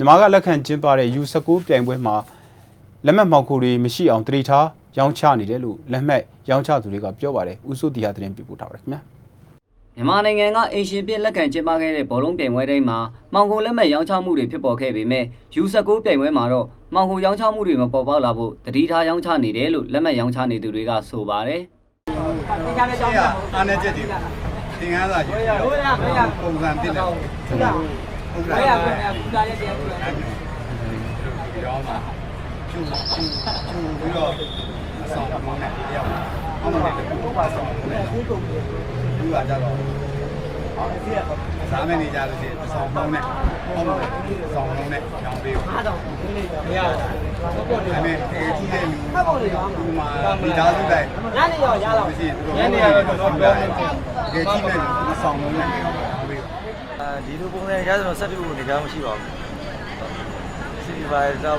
မြန်မာကလက်ခံကျင်းပတဲ့ U19 ပြိုင်ပွဲမှာလက်မှတ်မှောက်ခိုတွေမရှိအောင်တတိထားရောင်းချနေတယ်လို့လက်မှတ်ရောင်းချသူတွေကပြောပါတယ်။ဦးစိုးတီဟာသတင်းပြပို့ထားပါတယ်ခင်ဗျာ။မြန်မာနိုင်ငံကအိမ်ရှင်ပြစ်လက်ခံကျင်းပခဲ့တဲ့ဘောလုံးပြိုင်ပွဲတိုင်းမှာမောင်ကိုလက်မဲ့ရောင်းချမှုတွေဖြစ်ပေါ်ခဲ့ပေမဲ့ U19 ပြိုင်ပွဲမှာတော့မောင်ကိုရောင်းချမှုတွေမပေါ်ပေါက်လာဖို့တတိထားရောင်းချနေတယ်လို့လက်မှတ်ရောင်းချနေသူတွေကဆိုပါတယ်ဒီကအားနေချက်တွေသင်္ကန်းစာကြီးပုံစံတင်တယ် ဟုတ်လားဟုတ်လားဘယ်ရပြန်ကူတာရဲ့တရားကူတာရောင်းမှာကျူကျူကျူပြီးတော့အဆောင်ပုံနဲ့ရောက်အောင်တယ်ဘုရားဆောင်နဲ့ဒီကကြတော့စားမယ်နေကြလို့ရှိရင်အဆောင်ပုံနဲ့ဟုတ်တယ်အဆောင်ပုံနဲ့ရောင်းပေးဘူးအားတော့မရဘူးဒါပေမဲ့အဲကြီးတဲ့လူဒီမှာမိသားစုတိုင်းညနေရောရတော့မရှိဘူးညနေကတော့တော့ပြောမယ်တကယ်ကြီးမဲ့လူအဆောင်ပုံနဲ့ရောင်းပေးဘူး ဒီလိုပုံစံရဆိုတော့ဆက်ပြီးနေကြမရှိပါဘူးစီဒီပါတော့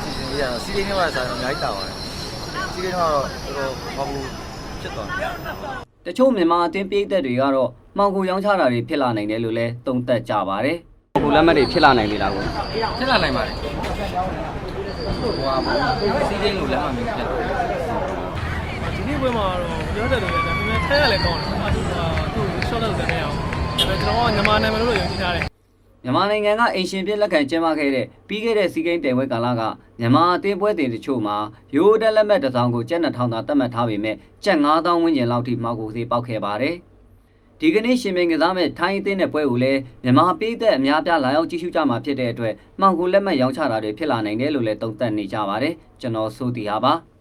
စီစဉ်ရအောင်စီဒီနဲ့ပါဆိုင်အများကြီးတာပါတယ်စီဒီကတော့တော်တော်မဟုတ်ဖြစ်သွားတယ်တချို့မြန်မာအသင်းပြည်သက်တွေကတော့မောင်ကိုရောင်းချတာတွေဖြစ်လာနိုင်တယ်လို့လည်းသုံးသပ်ကြပါတယ်ကိုလက်မှတ်တွေဖြစ်လာနိုင်ပြီလားကိုဖြစ်လာနိုင်ပါတယ်ဟိုကစီးချင်းလိုလက်မှတ်မျိုးဖြစ်လာတယ်ဒီနေ့ပွဲမှာတော့ပြောတတ်တယ်ဗျာဒါပေမဲ့ထဲရလည်းကောင်းတယ်အတူတူ short လုပ်တယ်မရအောင်ဒါပေမဲ့ ကျွန်တော်ကညီမနာမည်လို့ယုံကြည်ထားတယ်မြန်မာနိုင်ငံကအိမ်ရှင်ပြစ်လက်ခံကျင်းပခဲ့တဲ့ပြီးခဲ့တဲ့စီးကိန်းပြိုင်ပွဲကာလကမြန်မာအသင်းပွဲတင်တချို့မှာရိုးတက်လက်မှတ်တစ်စောင်းကိုကျပ်2000သာသတ်မှတ်ထားပေမဲ့ကျပ်9000ဝန်းကျင်လောက်ထိမောက်ကိုသေးပေါက်ခဲ့ပါတယ်။ဒီကနေ့ရှင်မင်းကစားမဲ့ထိုင်းအသင်းတဲ့ပွဲကိုလည်းမြန်မာပြည်သက်အများပြားလာရောက်ကြည့်ရှုကြမှာဖြစ်တဲ့အတွက်မောက်ကိုလက်မှတ်ရောင်းချတာတွေဖြစ်လာနိုင်တယ်လို့လည်းသုံးသပ်နေကြပါတယ်။ကျွန်တော်စိုးတီဟာပါ။